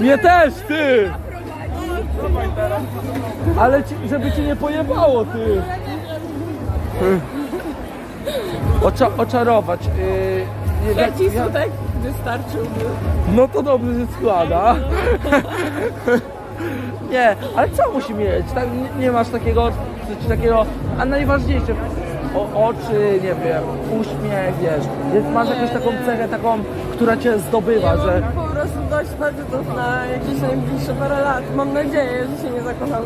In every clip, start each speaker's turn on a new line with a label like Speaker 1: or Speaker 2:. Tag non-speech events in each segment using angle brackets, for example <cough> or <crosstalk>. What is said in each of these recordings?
Speaker 1: Mnie też, ty! Ale ci, żeby ci nie pojebało, ty! Ocza, oczarować. Yy, nie,
Speaker 2: Trzeci
Speaker 1: ja-
Speaker 2: skutek wystarczyłby.
Speaker 1: No to dobrze się składa. nie, ale co musi mieć? Tak, nie, nie masz takiego, coś takiego, a najważniejsze, o, oczy, nie wiem, uśmiech, wiesz, masz jakąś taką cechę taką, która cię zdobywa, że...
Speaker 2: facetów na jakieś najbliższe parę lat. Mam nadzieję, że się nie zakocham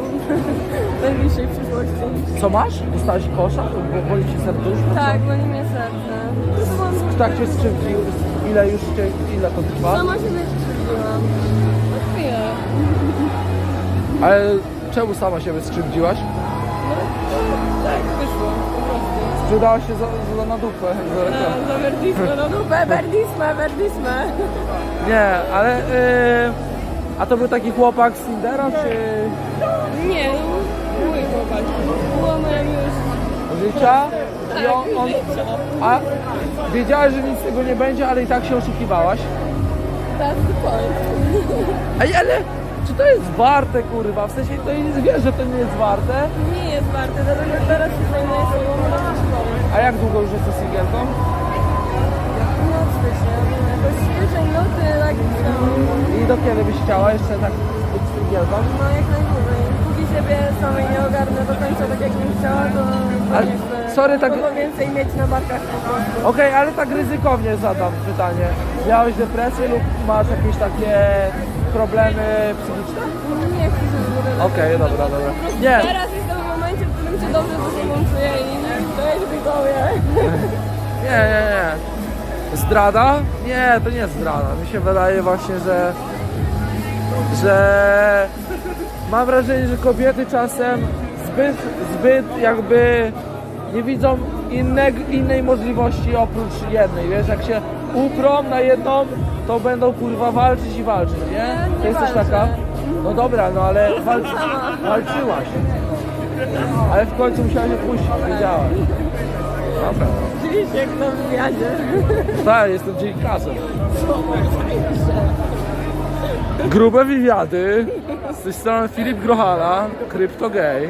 Speaker 2: w najbliższej przyszłości.
Speaker 1: Co masz? Dostałeś kosza? Bo boli ci serduszko?
Speaker 2: Tak, boli mnie serce. Mam...
Speaker 1: Tak cię skrzywdził? Ile już cię, ile to trwa?
Speaker 2: Sama siebie skrzywdziłam. No chwilę.
Speaker 1: Ale czemu sama siebie skrzywdziłaś? Sprzedałaś się za, za na dupę. Za,
Speaker 2: Na, za Verdismę, no dupę, Verdismę, Verdismę.
Speaker 1: Nie, ale... Yy, a to był taki chłopak z Tindera, czy
Speaker 2: Nie, mój chłopak. Była moja miłość.
Speaker 1: życia? I on,
Speaker 2: Tak,
Speaker 1: on, a wiedziałeś, że nic z tego nie będzie, ale i tak się oszukiwałaś?
Speaker 2: That's the point.
Speaker 1: Ej, ale czy to jest warte, kurwa? W sensie to jest, wiesz, że to nie jest warte?
Speaker 2: Nie jest warte, dlatego teraz się zajmuję sobą rozliczbą.
Speaker 1: A jak długo już jesteś singielką?
Speaker 2: No stycznia, jakoś styczeń, luty, tak no,
Speaker 1: I do kiedy byś chciała jeszcze tak być singielką?
Speaker 2: no jak najdłużej. Siebie samej nie ogarnę do końca tak jak bym chciała, to, to
Speaker 1: Ale, sorry, tak-
Speaker 2: więcej mieć na barkach po prostu.
Speaker 1: Okej, ale tak ryzykownie zadam pytanie. Miałeś depresję lub masz jakieś takie problemy psychiczne?
Speaker 2: Nie chcę się ogóle
Speaker 1: Okej, dobra, dobra. Nie,
Speaker 2: Teraz jestem w momencie, w którym się dobrze ze sobą czuję i to jest widzowie.
Speaker 1: nie, nie, nie. Zdrada? Nie, to nie jest zdrada. Mi się wydaje właśnie, że że mam wrażenie, że kobiety czasem zbyt, zbyt jakby nie widzą innego, innej możliwości oprócz jednej. Wiesz, jak się uprą na jedną, to będą kurwa walczyć i walczyć, nie?
Speaker 2: Nie, nie
Speaker 1: to jesteś
Speaker 2: walczę.
Speaker 1: taka? No dobra, no ale <laughs> walcz,
Speaker 2: sama.
Speaker 1: walczyłaś. Ale w końcu musiałaś odpuścić, wiedziałaś. Dobra.
Speaker 2: Oczywiście jak na wywiadzie.
Speaker 1: Tak, jestem dziennikarzem. Grube wywiady. Z tej strony Filip Grochala, CryptoGay.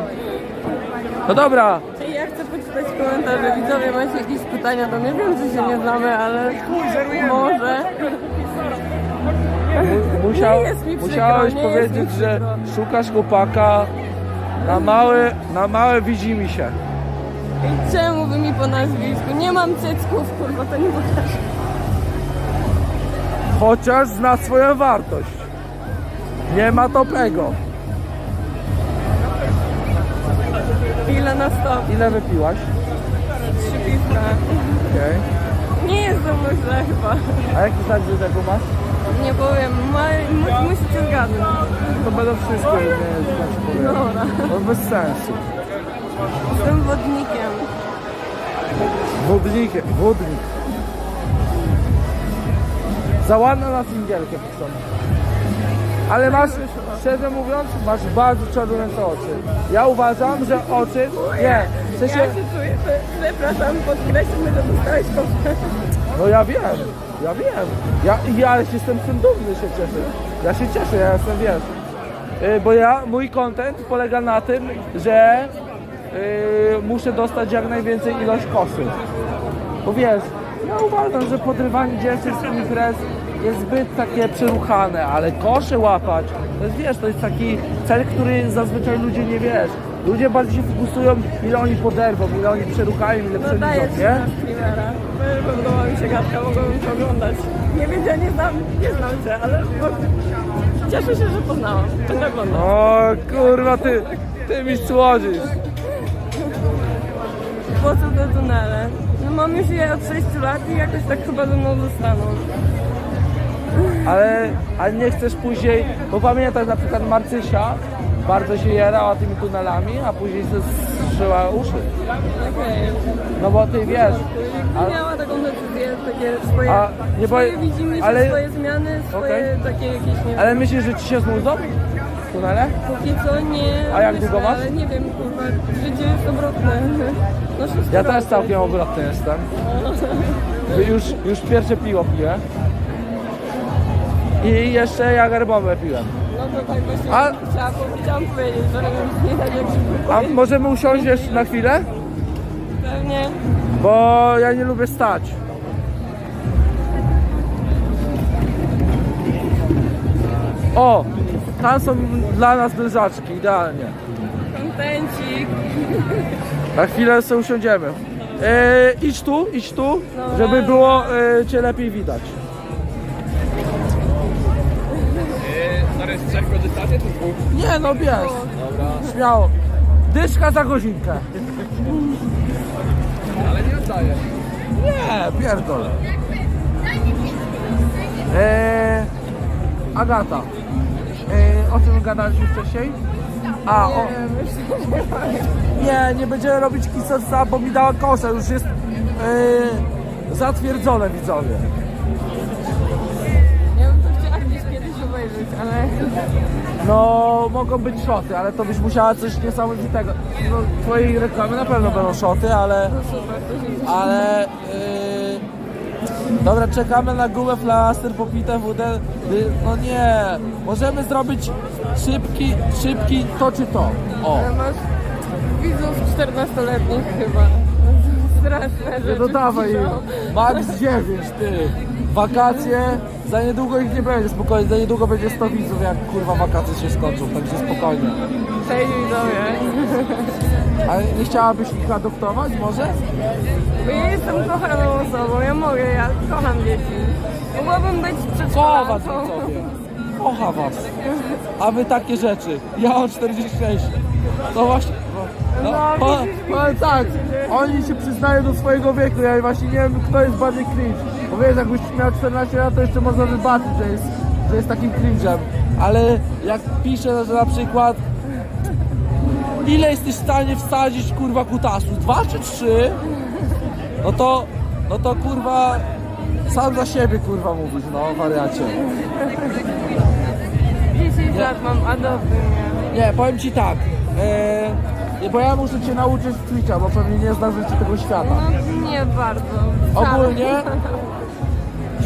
Speaker 1: No dobra,
Speaker 2: Ja chcę poczytać komentarze. Widzowie, macie jakieś pytania do mnie? Wiem, że się nie znamy, ale może.
Speaker 1: mu- musiał,
Speaker 2: Nie jest mi przykro,
Speaker 1: musiałeś
Speaker 2: nie jest
Speaker 1: powiedzieć,
Speaker 2: mi
Speaker 1: że
Speaker 2: przykro.
Speaker 1: szukasz chłopaka na małe, na małe widzi mi się.
Speaker 2: I czemu wy mi po nazwisku? Nie mam cycków, kurwa, to nie pokażę.
Speaker 1: Chociaż zna swoją wartość. Nie ma topego.
Speaker 2: Ile na stop?
Speaker 1: Ile wypiłaś?
Speaker 2: Trzy piwka.
Speaker 1: Okej.
Speaker 2: Nie jest ze mną źle chyba.
Speaker 1: A jaki znak zodiaku masz?
Speaker 2: Nie powiem, ma, mu, musicie zgadnąć.
Speaker 1: To będą wszystkie, nie powiem.
Speaker 2: Dobra.
Speaker 1: To bez sensu.
Speaker 2: Jestem wodnikiem.
Speaker 1: Wodnikiem, wodnik. Za na singielkę piszą. Ale masz, szczerze mówiąc, masz bardzo czarnujące oczy. Ja uważam, że oczy... Nie, w sensie...
Speaker 2: Ja się czuję, przepraszam, podkreślmy, że dostałeś komplement.
Speaker 1: No ja wiem, ja wiem. Ja, ja jestem tym dumny, się cieszę. Ja się cieszę, ja jestem, wiesz. Yy, Bo ja, mój content polega na tym, że yy, muszę dostać jak najwięcej ilość kosy. Bo wiesz, ja uważam, że podrywanie dziewczyn z imprez jest zbyt takie przeruchane, ale kosze łapać, to jest, wiesz, to jest taki cel, który zazwyczaj ludzie nie wiesz. Ludzie bardziej się fokusują, ile oni poderwą, ile oni przeruchają, ile
Speaker 2: No
Speaker 1: przeliczą,
Speaker 2: ci
Speaker 1: nie?
Speaker 2: na streamera. Podoba mi się gadka, mogłabym to oglądać. Nie wiem, ja nie znam, nie znam cię, ale bo- cieszę się, że poznałam. Będę oglądać.
Speaker 1: O kurwa, ty, ty mi słodzisz.
Speaker 2: Po co te tunele? No mam już je od 6 lat i jakoś tak chyba ze mną zostaną.
Speaker 1: Ale, ale nie chcesz później, bo pamiętasz na przykład Marcysia, bardzo się jarała tymi tunelami, a później się zszyła uszy.
Speaker 2: Okej.
Speaker 1: No bo ty wiesz,
Speaker 2: Okay. Miała taką decyzję, takie swoje,
Speaker 1: A, nie
Speaker 2: swoje
Speaker 1: boję-
Speaker 2: widzimisię,
Speaker 1: ale-
Speaker 2: swoje zmiany, swoje takie jakieś, nie
Speaker 1: ale myślisz, że ci się znudzą? Tunele?
Speaker 2: Póki co nie.
Speaker 1: A jak
Speaker 2: myślę,
Speaker 1: długo masz?
Speaker 2: Ale nie wiem, kurwa, życie jest obrotne. No, szósty
Speaker 1: Ja
Speaker 2: rok.
Speaker 1: też całkiem obrotny jestem. Już, już pierwsze piwo piję. I jeszcze jagerbomę piłem.
Speaker 2: No to tak właśnie
Speaker 1: A-
Speaker 2: chciałam, chciałam powiedzieć, że nie tak
Speaker 1: A możemy usiąść jeszcze na chwilę?
Speaker 2: pewnie.
Speaker 1: Bo ja nie lubię stać. O! Tam są dla nas leżaczki, idealnie.
Speaker 2: Kontencik.
Speaker 1: Na chwilę sobie usiądziemy. E, idź tu, idź tu, żeby było e, Cię lepiej widać.
Speaker 3: Zaraz trzech korzystacie czy dwóch?
Speaker 1: Nie no, bierz.
Speaker 3: Dobra.
Speaker 1: Śmiało. Dyszka za godzinkę.
Speaker 3: Ale nie oddaję.
Speaker 1: Nie, pierdol. Eee, Agata. Eee, o czym gadaliśmy wcześniej? A, o, nie, nie będziemy robić kisosa, bo mi dała kosza, już jest eee, zatwierdzone widzowie.
Speaker 2: Ale
Speaker 1: No, mogą być szoty, ale to byś musiała coś niesamowitego. No, twojej reklamy na pewno będą szoty, ale...
Speaker 2: super, to się
Speaker 1: Ale. Yy... Dobra, czekamy na gumę flaster, popite WD. Y, No nie, możemy zrobić szybki, szybki to czy to. O.
Speaker 2: Ale masz widzów 14-letnich chyba. Straszne rzeczy
Speaker 1: No dawaj
Speaker 2: piszą.
Speaker 1: Max 9, ty. Wakacje, za niedługo ich nie będzie, spokojnie, za niedługo będzie 100 widzów, jak kurwa wakacje się skończą, także spokojnie.
Speaker 2: Cześć widzowie.
Speaker 1: Ale nie chciałabyś ich adoptować może?
Speaker 2: Bo ja jestem kochaną osobą, ja mogę, ja kocham dzieci. Mogłabym być
Speaker 1: Kocha was
Speaker 2: przedszkolanką.
Speaker 1: widzowie. Kocha was. A wy takie rzeczy. Ja mam 46. To właśnie. No,
Speaker 2: No, widzisz, widzisz,
Speaker 1: tak,
Speaker 2: widzisz.
Speaker 1: oni się przyznają do swojego wieku, ja właśnie nie wiem kto jest bardziej cringe. Bo wiesz, jakbyś miał 14 lat, to jeszcze można wybaczyć, że jest, że jest takim cringe'em. Ale jak piszę, że na przykład ile jesteś w stanie wsadzić kurwa kutasu? Dwa czy trzy? No to, no to kurwa sam za siebie kurwa mówisz, no wariacie.
Speaker 2: 10 lat mam, adoptuj mnie.
Speaker 1: Nie, powiem ci tak. E, bo ja muszę cię nauczyć Twitcha, bo pewnie nie znasz jeszcze tego świata.
Speaker 2: No nie bardzo.
Speaker 1: Ogólnie <laughs>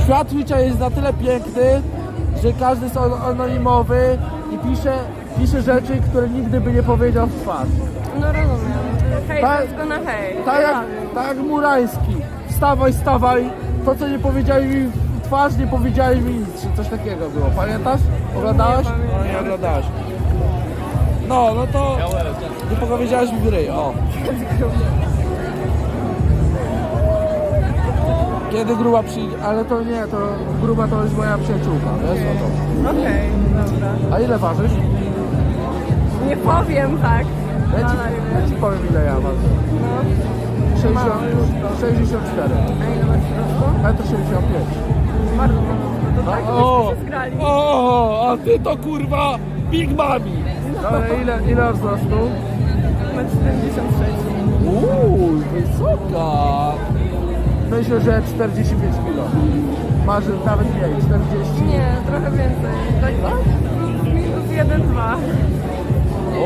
Speaker 1: świat Twitcha jest na tyle piękny, że każdy jest an- anonimowy i pisze, pisze rzeczy, które nigdy by nie powiedział w twarz.
Speaker 2: No rozumiem. Hej,
Speaker 1: Tak-
Speaker 2: to tylko na hej.
Speaker 1: Tak jak, tak jak Murański. Wstawaj, stawaj. To, co nie powiedziałeś mi w twarz, nie powiedziałeś mi nic. Czy coś takiego było. Pamiętasz? Oglądałeś?
Speaker 2: Nie pamiętam.
Speaker 1: No, nie oglądałeś. No, no to nie powiedziałeś mi w ryj, o. <laughs> Kiedy gruba przyjdzie, ale to nie, to gruba to jest moja przyjaciółka, wiesz o to.
Speaker 2: Okej, dobra.
Speaker 1: A ile ważysz?
Speaker 2: Nie powiem tak.
Speaker 1: Ja ci,
Speaker 2: live.
Speaker 1: ja ci powiem ile ja mam.
Speaker 2: No.
Speaker 1: 60,
Speaker 2: Mało już
Speaker 1: 64,
Speaker 2: A ile masz wzrostu?
Speaker 1: metr 65.
Speaker 2: Bardzo mało. To tak,
Speaker 1: O,
Speaker 2: byśmy się zgrali.
Speaker 1: o, a ty to kurwa Big Mami. Dobra, ile, ile wzrostu?
Speaker 2: Metr 76.
Speaker 1: Uuu, wysoka. Myślę, że 45 kg. Masz nawet mniej, 40.
Speaker 2: Nie, trochę więcej. Tak, minus 1, 2.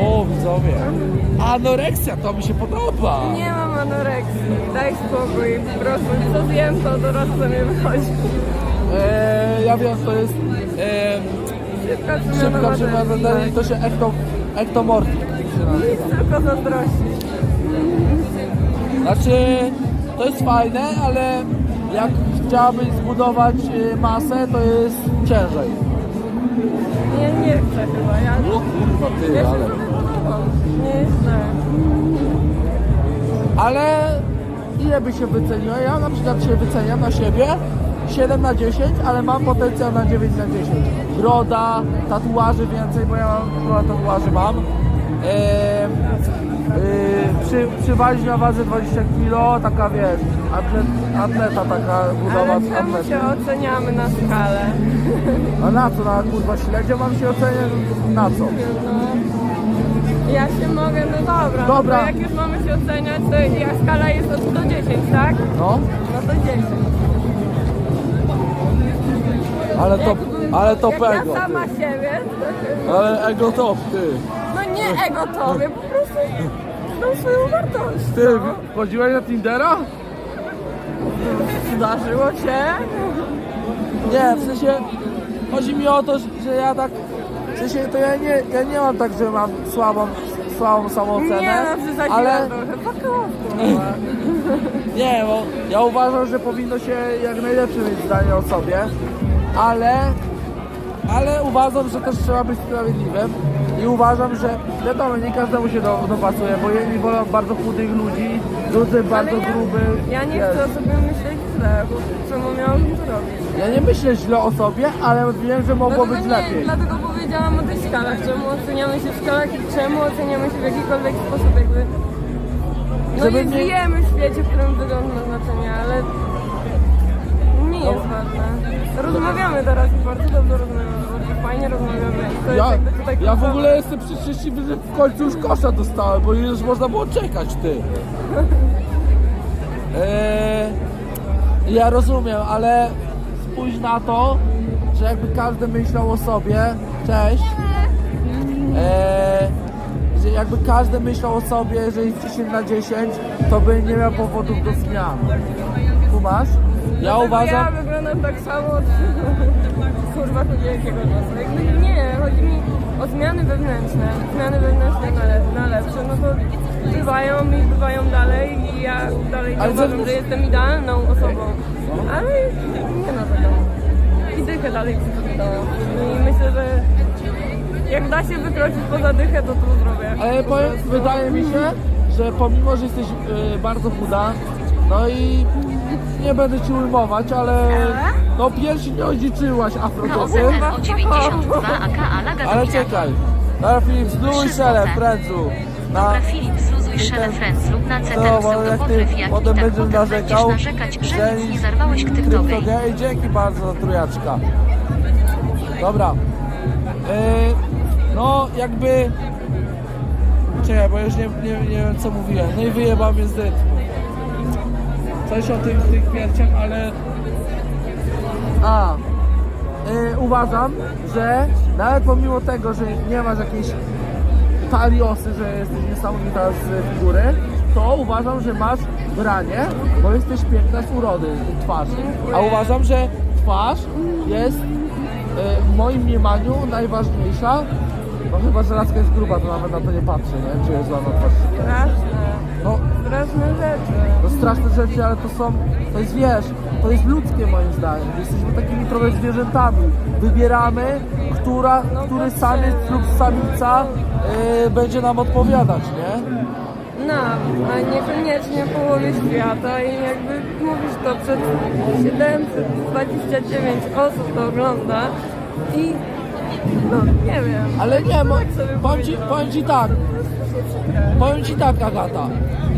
Speaker 1: O, widzowie. Anoreksja, to mi się podoba.
Speaker 2: Nie mam anoreksji. Daj spokój. Po prostu co zjem, to do razu mnie wychodzi.
Speaker 1: Eee, ja wiem, to jest eee,
Speaker 2: Szybka przemiana
Speaker 1: szybka
Speaker 2: materii.
Speaker 1: przemiana, to się ekto, ektomorfik się nazywa.
Speaker 2: Nic tylko zazdrościć.
Speaker 1: Znaczy, to jest fajne, ale jak chciałabyś zbudować y, masę, to jest ciężej.
Speaker 2: Nie, nie chcę chyba. Ja,
Speaker 1: O kurwa ty,
Speaker 2: ja
Speaker 1: ale...
Speaker 2: Nie chcę.
Speaker 1: Ale ile by się wyceniło? Ja na przykład się wyceniam na siebie 7 na 10, ale mam potencjał na 9 na 10. Broda, tatuaży więcej, bo ja mam, tatuaży mam. Yy, przy, przywadzić na wadze 20 kg, taka wiesz, atlet, atleta taka budowa
Speaker 2: Ale czemu się oceniamy na skalę?
Speaker 1: A na co? Na kurwa śledzie mam się oceniać? Na co?
Speaker 2: No, ja się mogę, no dobra.
Speaker 1: Dobra.
Speaker 2: No jak już mamy się oceniać, to ja skala jest od do 10, tak?
Speaker 1: No,
Speaker 2: No to 10.
Speaker 1: ale to,
Speaker 2: Jakbym-
Speaker 1: ale to
Speaker 2: jak ja
Speaker 1: ego,
Speaker 2: sama
Speaker 1: ty.
Speaker 2: siebie, to,
Speaker 1: Ale ego top, ty.
Speaker 2: Nie ego tobie, po prostu znam swoją wartość.
Speaker 1: Ty,
Speaker 2: no.
Speaker 1: wchodziłeś na Tindera?
Speaker 2: Zdarzyło się?
Speaker 1: Nie, w sensie chodzi mi o to, że ja tak, w sensie to ja nie, ja nie mam tak, że mam słabą, słabą samoocenę,
Speaker 2: Nie, no
Speaker 1: ale
Speaker 2: kurwa. <laughs>
Speaker 1: nie, bo ja uważam, że powinno się jak najlepsze mieć zdanie o sobie, ale, ale uważam, że też trzeba być sprawiedliwym i uważam, że wiadomo, nie każdemu się do, dopasuje, bo jedni wolą bardzo chudych ludzi, drudzy bardzo
Speaker 2: ja,
Speaker 1: grubych.
Speaker 2: ja nie chcę o sobie myśleć źle, bo czemu miałabym to robić?
Speaker 1: Ja nie myślę źle o sobie, ale wiem, że mogło
Speaker 2: Dlatego
Speaker 1: być
Speaker 2: nie,
Speaker 1: lepiej.
Speaker 2: Dlatego powiedziałam o tych skalach, czemu oceniamy się w skalach i czemu oceniamy się w jakikolwiek sposób jakby... No
Speaker 1: Żeby nie-
Speaker 2: żyjemy w świecie, w którym wygląd ma znaczenie, ale nie
Speaker 1: No.
Speaker 2: jest ważne. Rozmawiamy teraz i bardzo dobrze rozmawiamy, fajnie rozmawiamy. i To jest
Speaker 1: Ja,
Speaker 2: jakby tutaj
Speaker 1: ja w
Speaker 2: kluczowe.
Speaker 1: ogóle jestem szczęśliwy, że w końcu już kosza dostałem, bo już można było czekać, ty. Eee, <laughs> ja rozumiem, ale spójrz na to, że jakby każdy myślał o sobie, cześć, eee, że jakby każdy myślał o sobie, że jest 10 na 10, to by nie miał powodów do zmian. Kumasz? Ja
Speaker 2: Dlatego
Speaker 1: uważam...
Speaker 2: Ja wyglądam tak samo od <laughs> kurwa od jakiego czasu. Jakby nie, chodzi mi o zmiany wewnętrzne. Zmiany wewnętrzne na, le na lepsze, no to bywają i bywają dalej i ja dalej nie
Speaker 1: Ale
Speaker 2: uważam,
Speaker 1: zewnątrz-
Speaker 2: że jestem idealną osobą. Ale nie narzekam. I dychę dalej przypominałam. I myślę, że jak da się wykroczyć poza dychę, to to zrobię.
Speaker 1: Ale powiem, wydaje mi się, że pomimo, że jesteś y, bardzo chuda, no i nie będę ci ujmować, ale no piersi nie odziedziczyłaś
Speaker 4: Na
Speaker 1: afrodopy,
Speaker 4: OZR o 92 AK Alaga
Speaker 1: ale czekaj. Dobra Filip, zluj szelę, frędzu. Na,
Speaker 4: Dobra Filip, zluzuj szelę friends lub na
Speaker 1: No,
Speaker 4: CT
Speaker 1: bo jak
Speaker 4: pseudopodryw
Speaker 1: ty
Speaker 4: jak i
Speaker 1: potem
Speaker 4: tak
Speaker 1: będziesz
Speaker 4: potem będziesz
Speaker 1: narzekał,
Speaker 4: narzekać, że
Speaker 1: że
Speaker 4: nic nie zarwałeś kryptowej.
Speaker 1: kryptogej, dzięki bardzo za trójaczka. Dobra. Yy, no jakby... Czekaj, bo już nie, nie, nie wiem co mówiłem. No i wyjebał mnie z rytmu. Coś o tych, tych piersiach, ale... A, yy, uważam, że nawet pomimo tego, że nie masz jakiejś taliosy, że jesteś niesamowita z figury, to uważam, że masz branie, bo jesteś piękna z urody, twarz. A uważam, że twarz jest e, w moim mniemaniu najważniejsza. No chyba, że laska jest gruba, to nawet na to nie patrzę, nie? Czy jest ładna twarz.
Speaker 2: Straszne.
Speaker 1: No,
Speaker 2: Straszne rzeczy.
Speaker 1: to straszne rzeczy, ale to są, to jest wiesz, to jest ludzkie moim zdaniem. Jesteśmy takimi trochę zwierzętami. Wybieramy, która,
Speaker 2: No
Speaker 1: który samiec lub samica e, będzie nam odpowiadać, nie?
Speaker 2: No, a niekoniecznie połowie świata i jakby mówisz to przed 729 osób to ogląda i no nie wiem.
Speaker 1: Ale nie, mo,
Speaker 2: Tak sobie
Speaker 1: powiem, ci,
Speaker 2: powiedziałam.
Speaker 1: powiem ci tak, powiem ci tak Agata,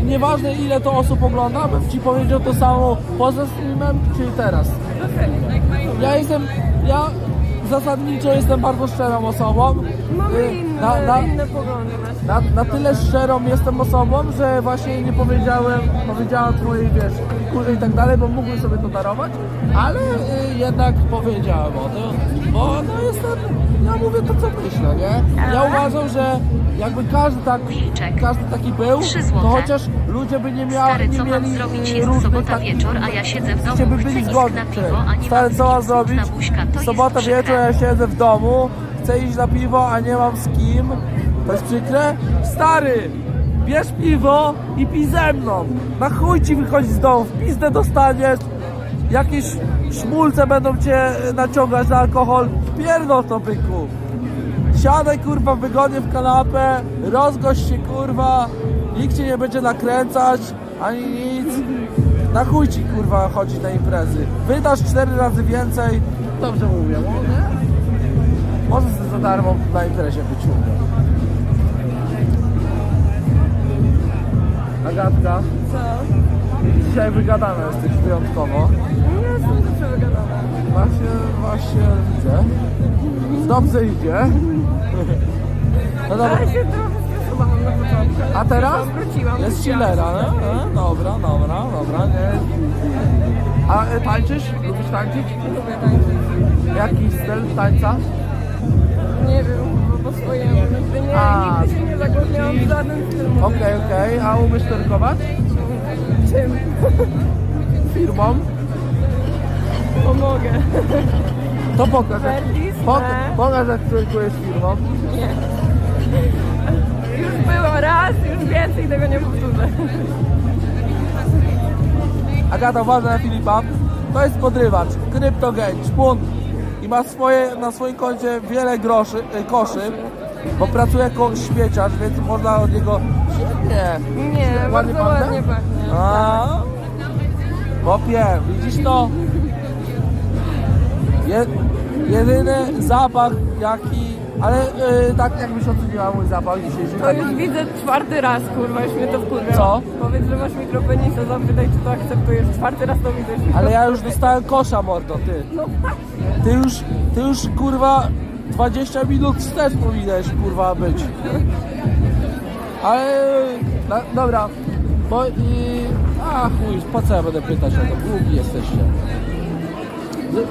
Speaker 1: nieważne ile to osób ogląda, bym ci powiedział to samo poza streamem, czyli teraz. Ja jestem, ja zasadniczo jestem bardzo szczerą osobą.
Speaker 2: Mamy inne,
Speaker 1: na, na,
Speaker 2: inne poglądy na,
Speaker 1: na tyle szczerą jestem osobą, że właśnie nie powiedziałem, powiedziałem twojej wiesz, kurze i tak dalej, bo mógłbym sobie to darować, ale y, jednak powiedziałem o tym, bo no jestem, ja mówię to co myślę, nie? Ja uważam, że jakby każdy tak,
Speaker 4: Wilczek.
Speaker 1: każdy taki był,
Speaker 4: Trzy
Speaker 1: to
Speaker 4: złote.
Speaker 1: chociaż ludzie by nie, miał,
Speaker 4: Stary,
Speaker 1: nie
Speaker 4: co mam
Speaker 1: mieli
Speaker 4: zrobić? Jest
Speaker 1: różnych
Speaker 4: sobota
Speaker 1: takich-
Speaker 4: wieczór, a ja siedzę w domu,
Speaker 1: Żeby
Speaker 4: chcę
Speaker 1: byli
Speaker 4: iść
Speaker 1: zgodni.
Speaker 4: na piwo, a nie
Speaker 1: Stary,
Speaker 4: mam
Speaker 1: co mam
Speaker 4: z kim
Speaker 1: zrobić?
Speaker 4: na buźka, to
Speaker 1: Sobota
Speaker 4: jest przykre.
Speaker 1: wieczór, ja siedzę w domu, chcę iść na piwo, a nie mam z kim. To jest przykre? Stary, bierz piwo i pij ze mną. Na chuj ci wychodzić z domu, w pizdę dostaniesz. Jakieś szmulce będą cię naciągać na alkohol. Pierdol to, byku. Siadaj kurwa wygodnie w kanapę, rozgość się kurwa, nikt cię nie będzie nakręcać, ani nic. Na chuj ci kurwa chodzić na imprezy. Wydasz cztery razy więcej, dobrze mówię, no nie? Może sobie za darmo na imprezie być. Agatka,
Speaker 2: Co?
Speaker 1: dzisiaj wygadana jesteś wyjątkowo. Właśnie, właśnie widzę. Dobrze idzie. No dobra.
Speaker 2: Ale się trochę stresowałam na początku.
Speaker 1: A teraz?
Speaker 2: Wróciłam.
Speaker 1: Jest chillera, no? no? Dobra, dobra, dobra, nie. A e, tańczysz? Lubisz tańczyć?
Speaker 2: Lubię tańczyć.
Speaker 1: Jaki styl tańca?
Speaker 2: Nie wiem, bo po swojemu. Nigdy nie,
Speaker 1: A.
Speaker 2: nigdy się nie zagłębiałam w żaden styl.
Speaker 1: Okej, okej. A umiesz twerkować?
Speaker 2: Czym?
Speaker 1: Firmą?
Speaker 2: Pomogę.
Speaker 1: To pokaż. jak-
Speaker 2: Verdis,
Speaker 1: Pok
Speaker 2: nie.
Speaker 1: pokaż jak firmą.
Speaker 2: Nie. Już było raz, już więcej tego nie powtórzę.
Speaker 1: Agata, uważaj na Filipa. To jest podrywacz, kryptogen, szpun i ma swoje, na swoim koncie wiele groszy, y, koszy, bo pracuje jako śmieciarz, więc można od niego... Nie.
Speaker 2: Nie,
Speaker 1: Ładnie
Speaker 2: bardzo
Speaker 1: pachnie?
Speaker 2: ładnie pachnie.
Speaker 1: A, Popie, widzisz to? Je, jedyny zapach jaki... Ale y, tak jakbyś oceniła mój zapach dzisiejszy.
Speaker 2: To
Speaker 1: taki-
Speaker 2: już widzę czwarty raz, kurwa, już mnie to wkurwia.
Speaker 1: Co?
Speaker 2: Powiedz, że masz mikropenisa, zapytaj, czy to akceptujesz. Czwarty raz to widzę. już
Speaker 1: Ale
Speaker 2: to
Speaker 1: ja już dostałem kosza, mordo, ty.
Speaker 2: No
Speaker 1: Ty już, ty już kurwa 20 minut wstecz powinieneś kurwa być. Ale dobra, bo i a chuj, po co ja będę pytać o to? Głupi jesteście.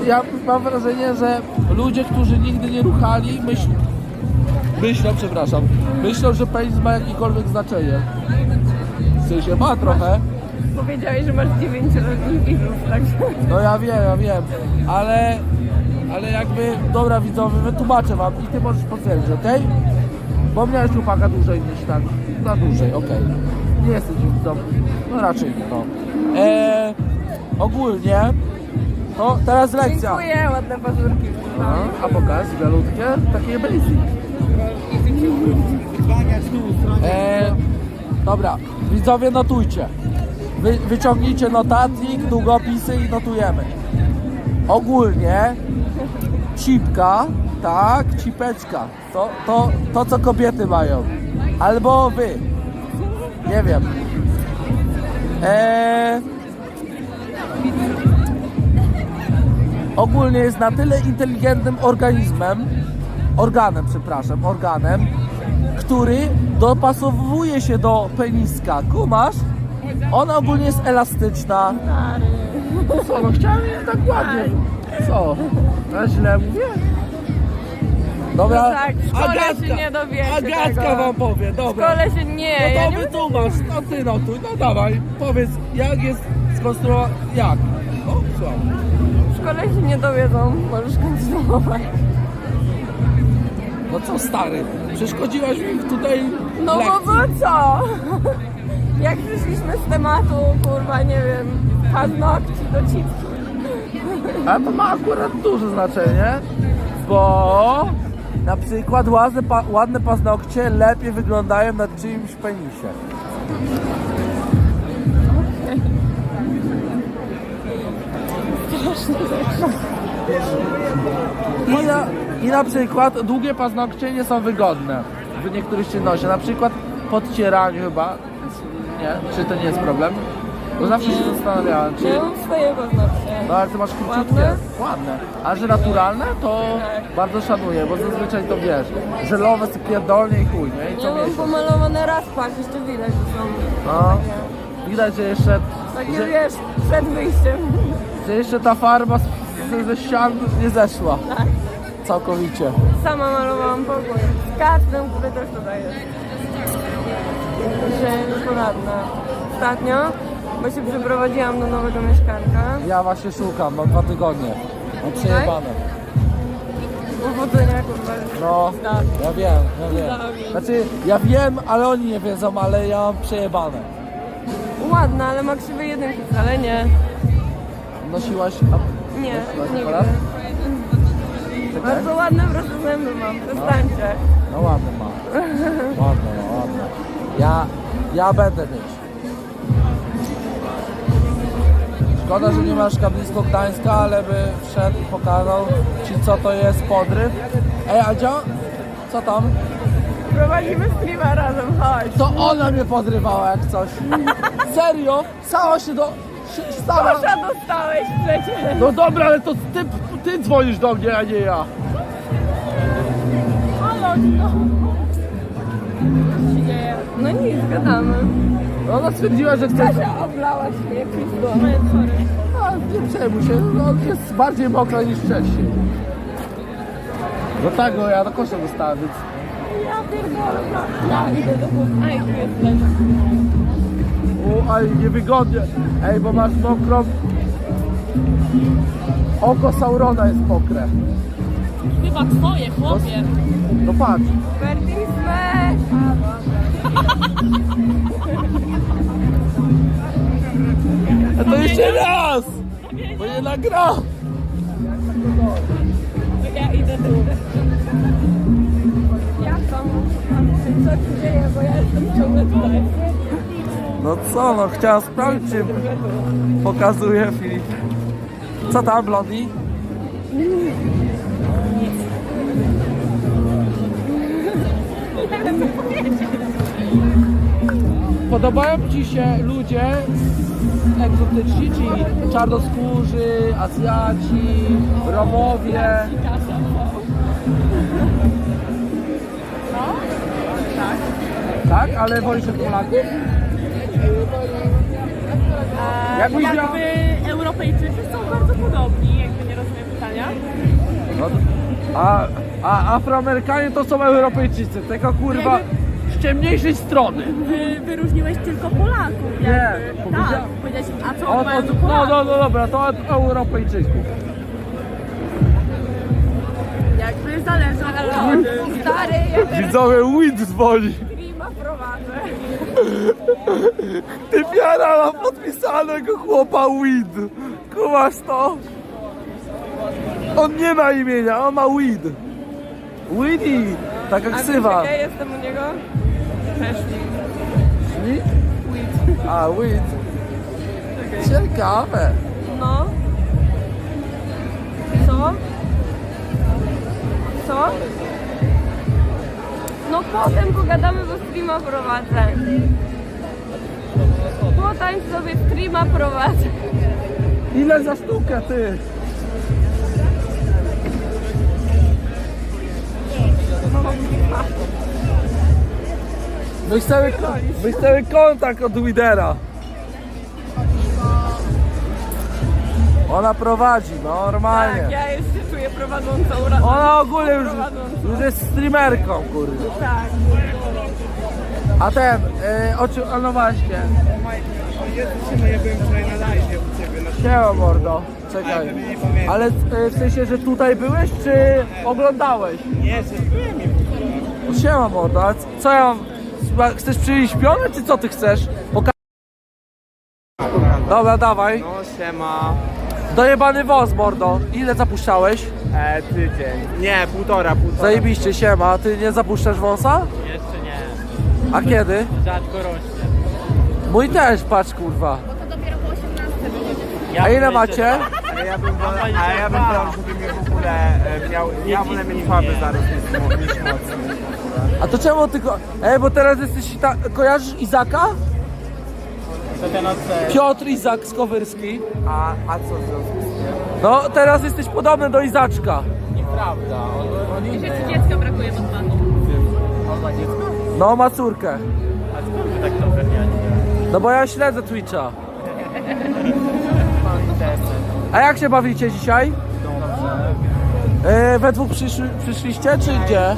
Speaker 1: Ja mam wrażenie, że ludzie, którzy nigdy nie ruchali, myśl, myślą, przepraszam, myślą, że penis ma jakiekolwiek znaczenie. W sensie ma trochę,
Speaker 2: Powiedziałeś, że masz dziewięcioletnich widzów, także...
Speaker 1: No ja wiem, ja wiem, ale, ale jakby, dobra widzowie, wytłumaczę wam i ty możesz potwierdzić, okej? Bo miałeś chłopaka dłużej niż tak, na dłużej, okej. Nie jesteś widzą, no raczej nie, no. E, ogólnie, to teraz lekcja.
Speaker 2: Dziękuję, ładne pazurki.
Speaker 1: No, a pokaż, galutkie, takie basic. E, dobra, widzowie notujcie. Wy, wyciągnijcie notatnik, długopisy i notujemy. Ogólnie cipka, tak, cipeczka, to, to, to co kobiety mają. Albo wy. Nie wiem. E, ogólnie jest na tyle inteligentnym organizmem, organem, przepraszam, organem, który dopasowuje się do peniska. Kumasz? Ona ogólnie jest elastyczna. Co, no chciałem je tak ładnie. Co? Ja źle mówię? Dobra,
Speaker 2: No tak, w szkole się nie dowiecie
Speaker 1: Agatka
Speaker 2: tego.
Speaker 1: wam powie,
Speaker 2: W
Speaker 1: dobra.
Speaker 2: szkole się nie,
Speaker 1: No
Speaker 2: ja
Speaker 1: to
Speaker 2: nie
Speaker 1: wytłumacz, no ty notuj, no dawaj, powiedz, jak jest skonstruowana, jak? O, słucham.
Speaker 2: Się nie dowiedzą, możesz kontynuować.
Speaker 1: No co stary, przeszkodziłaś mi tutaj
Speaker 2: No bo
Speaker 1: lekcji.
Speaker 2: bo co? Jak przyszliśmy z tematu, kurwa, nie wiem, paznokci do cipki.
Speaker 1: Ale to ma akurat duże znaczenie, bo na przykład ładne, pa, ładne paznokcie lepiej wyglądają na czyimś penisie. I na, I na przykład długie paznokcie nie są wygodne w niektórych czynnościach, na przykład podcieraniu chyba, nie, czy to nie jest problem? Bo zawsze się zastanawiałem, czy...
Speaker 2: Ja mam swoje paznokcie.
Speaker 1: No ale ty masz króciutkie.
Speaker 2: Ładne?
Speaker 1: Ładne. A że naturalne, to bardzo szanuję, bo zazwyczaj to wiesz, żelowe sobie pierdolnie i chuj, nie? I co
Speaker 2: Ja mam
Speaker 1: miesiąc.
Speaker 2: pomalowane raz, patrz, jeszcze widać, że są
Speaker 1: No. Widać, że jeszcze,
Speaker 2: takie,
Speaker 1: że,
Speaker 2: wiesz, przed wyjściem.
Speaker 1: Że jeszcze ta farba z, z, ze ścian nie zeszła.
Speaker 2: Tak.
Speaker 1: Całkowicie.
Speaker 2: Sama malowałam pokój. Z każdym, który też tutaj jest. Że nieporadna. Ostatnio, bo się przeprowadziłam do nowego mieszkanka.
Speaker 1: Ja właśnie szukam, mam dwa tygodnie. Mam przejebane.
Speaker 2: Powodzenia, kurwa.
Speaker 1: No, ja wiem, ja wiem. Znaczy, ja wiem, ale oni nie wiedzą, ale ja mam przejebane.
Speaker 2: Ładna, ale ma krzywe jedynki wcale nie.
Speaker 1: Nosiłaś... A,
Speaker 2: Nie,
Speaker 1: nosiłaś
Speaker 2: nigdy.
Speaker 1: aparat? Czekaj.
Speaker 2: Bardzo ładne proste zęby mam, przestańcie.
Speaker 1: No ładne ma. Ładne, no ładne. Ja, ja będę mieć. Szkoda, że nie masz blisko Gdańska, ale by wszedł i pokazał ci co to jest podryw. Ej, Adzio, co tam?
Speaker 2: Prowadzimy streama razem, chodź.
Speaker 1: To ona mnie podrywała jak coś. Serio? Stała się do... Stała...
Speaker 2: Kosza dostałeś przecież.
Speaker 1: No dobra, ale to ty, ty dzwonisz do mnie, a nie ja.
Speaker 2: Halo, no. Co się dzieje? No nic, gadamy.
Speaker 1: Ona stwierdziła, że chce...
Speaker 2: Kasia oblała się jak pizdo. No, sorry.
Speaker 1: A, nie przejmuj się, no, jest bardziej mokra niż wcześniej. Do tego ja do kosza dostałem, więc...
Speaker 2: Ja pierdolę, ja idę do chłopca. Aj, tu jest leś.
Speaker 1: Ale niewygodnie. Ej, bo masz mokrą... Oko Saurona jest mokre.
Speaker 5: Kurwa, twoje, chłopie.
Speaker 1: No patrz.
Speaker 2: Smash!
Speaker 1: A to jeszcze raz! Bo nie nagra!
Speaker 5: Ja idę tu.
Speaker 2: Jak tam? Co się dzieje, bo ja jestem ciągle tutaj.
Speaker 1: No co, no chciałem sprawdzić, czy pokazuje Filip. Co tam, Blondie? <laughs> Podobają Ci się ludzie egzotyczni, czyli czarnoskórzy, Azjaci, Romowie? Tak, ale wolisz od Polaków?
Speaker 5: Jakby Europejczycy są bardzo podobni, jakby nie rozumiem pytania.
Speaker 1: No, a, a Afroamerykanie to są Europejczycy, tylko kurwa z ciemniejszej strony.
Speaker 5: Wy wyróżniłeś tylko Polaków.
Speaker 1: Nie,
Speaker 5: Jakby. Tak, powiedziałeś, a co
Speaker 1: Od,
Speaker 5: mają
Speaker 1: od,
Speaker 5: do
Speaker 1: no,
Speaker 5: Polaków?
Speaker 1: no, no dobra, to od Europejczyków.
Speaker 5: Jakby zależy od.
Speaker 2: Stary,
Speaker 1: Widzowie, weed zwoli.
Speaker 2: klima prowadzę.
Speaker 1: Ty piara ma podpisanego chłopa weed. Kumasz to? On nie ma imienia, on ma weed. Weedy, taka
Speaker 2: A
Speaker 1: ksywa.
Speaker 2: jak ja jestem u niego? Też
Speaker 1: Weed? A, weed. Ciekawe.
Speaker 2: No. Co? Co? No potem pogadamy, bo streama prowadzę. Potem sobie streama prowadzę.
Speaker 1: Ile za sztukę, ty? Weź cały, weź cały kontakt od Widera. Ona prowadzi, normalnie.
Speaker 2: Tak, ja czuję prowadzącą razem.
Speaker 1: Ona ogólnie już, już jest streamerką, kurde.
Speaker 2: Tak.
Speaker 1: A ten, y, o czym, a no właśnie.
Speaker 3: Ja byłem wczoraj na live u ciebie na
Speaker 1: Siema mordo, czekaj. Ale y, w sensie, że tutaj byłeś, czy oglądałeś?
Speaker 3: Nie, że byłem
Speaker 1: Siema mordo, a c- co ja mam? Chcesz przyjść śpiony, czy co ty chcesz? Poka- Dobra, dawaj.
Speaker 3: No siema.
Speaker 1: Dojebany woz, mordo. Ile zapuszczałeś?
Speaker 3: E, tydzień. Nie, półtora, półtora.
Speaker 1: Zajebiście, siema. Ty nie zapuszczasz wąsa?
Speaker 3: Jeszcze nie.
Speaker 1: A kiedy?
Speaker 3: Rzadko rośnie.
Speaker 1: Mój też, patrz kurwa.
Speaker 3: Ja
Speaker 1: A ile macie?
Speaker 3: Ale ja bym, wolał- a ja bym wolał, żeby mnie w ogóle e, miał... Ja wolę mieć niż, mo- niż mocny.
Speaker 1: A to czemu tylko... Ej, bo teraz jesteś... Ta... Kojarzysz Izaka? Piotr Izak Skowyrski.
Speaker 3: A, a co w związku z tym?
Speaker 1: No, teraz jesteś podobny do Izaczka.
Speaker 3: Nieprawda. On, on inny.
Speaker 5: Dziecka brakuje pod panu.
Speaker 3: On ma dziecko?
Speaker 1: No, ma córkę.
Speaker 3: A skąd wy tak to?
Speaker 1: No bo ja śledzę Twitcha. A jak się bawicie dzisiaj?
Speaker 3: Dobrze.
Speaker 1: E, we dwóch przyszły, przyszliście, czy gdzie?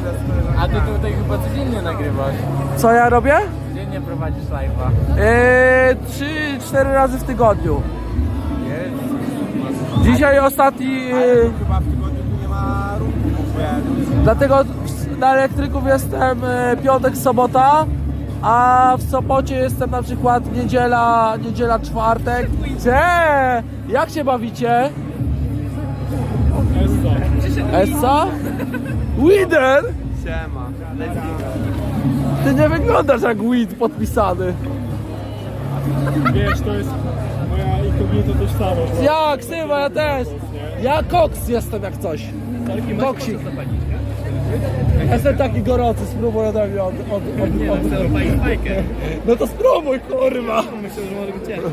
Speaker 3: A ty tutaj chyba codziennie nagrywasz.
Speaker 1: Co ja robię?
Speaker 3: Codziennie prowadzisz live'a.
Speaker 1: E, trzy, cztery razy w tygodniu. Dzisiaj ostatni... E,
Speaker 3: Chyba w tygodniu tu nie ma ruchu w
Speaker 1: dlatego na elektryków jestem e, piątek, sobota, a w sobocie jestem na przykład niedziela, niedziela, czwartek. Cze! Jak się bawicie? Essa? Wider?
Speaker 3: Siema.
Speaker 1: Ty nie wyglądasz jak weed podpisany.
Speaker 6: Wiesz, to jest moja inkognito tożsamość.
Speaker 1: Ja, ksywa, ja też. Ja koks jestem jak coś. Koksik. Jestem taki gorący, spróbuj ode mnie od, od, od, od, No to spróbuj, kurwa.
Speaker 3: Myślę, że może być ciężko.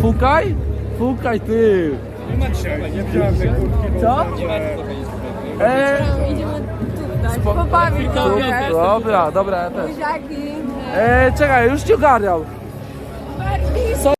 Speaker 1: Fukaj? Fukaj ty.
Speaker 3: Nie ma dzisiaj. Nie wziąłem tej kurtki, bo...
Speaker 1: Co? E,
Speaker 2: Idziemy tu dać, pobawić się.
Speaker 1: dobra, dobra, ja też.
Speaker 2: Buziaki.
Speaker 1: E, czekaj, już ci Co?